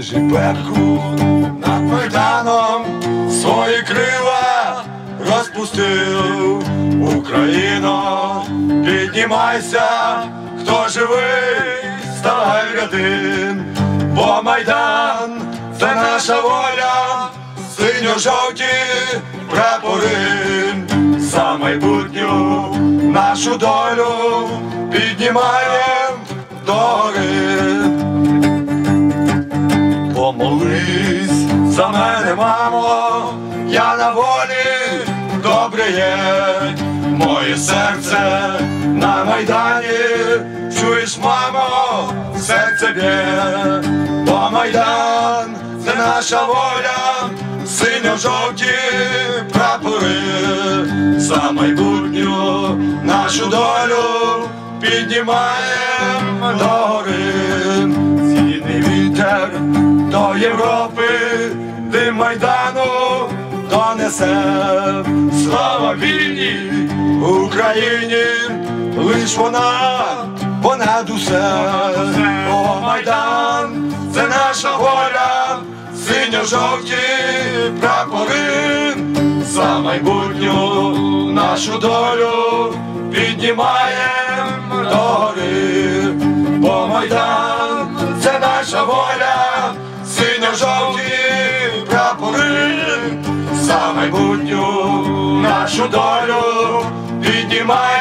ніж і пепку над майданом. Свої крила розпустив Україно, піднімайся, хто живий, ставай в рядин, бо майдан це наша воля, синьо-жовті прапори, за майбутню нашу долю піднімаєм мене, мамо, я на волі. Добре є, моє серце на майдані, чуєш, мамо, серце б'є, бо майдан це наша воля, синьо-жовті прапори, за майбутню нашу долю піднімаємо до гори. Східний вітер до Європи, дим майдану донесе. Слава вільній Україні, лиш вона понад усе. О, Майдан, це наша воля, синьо-жовті прапори, за майбутню нашу долю піднімаємо до бо Майдан це наша воля, нашу долю піднімаємо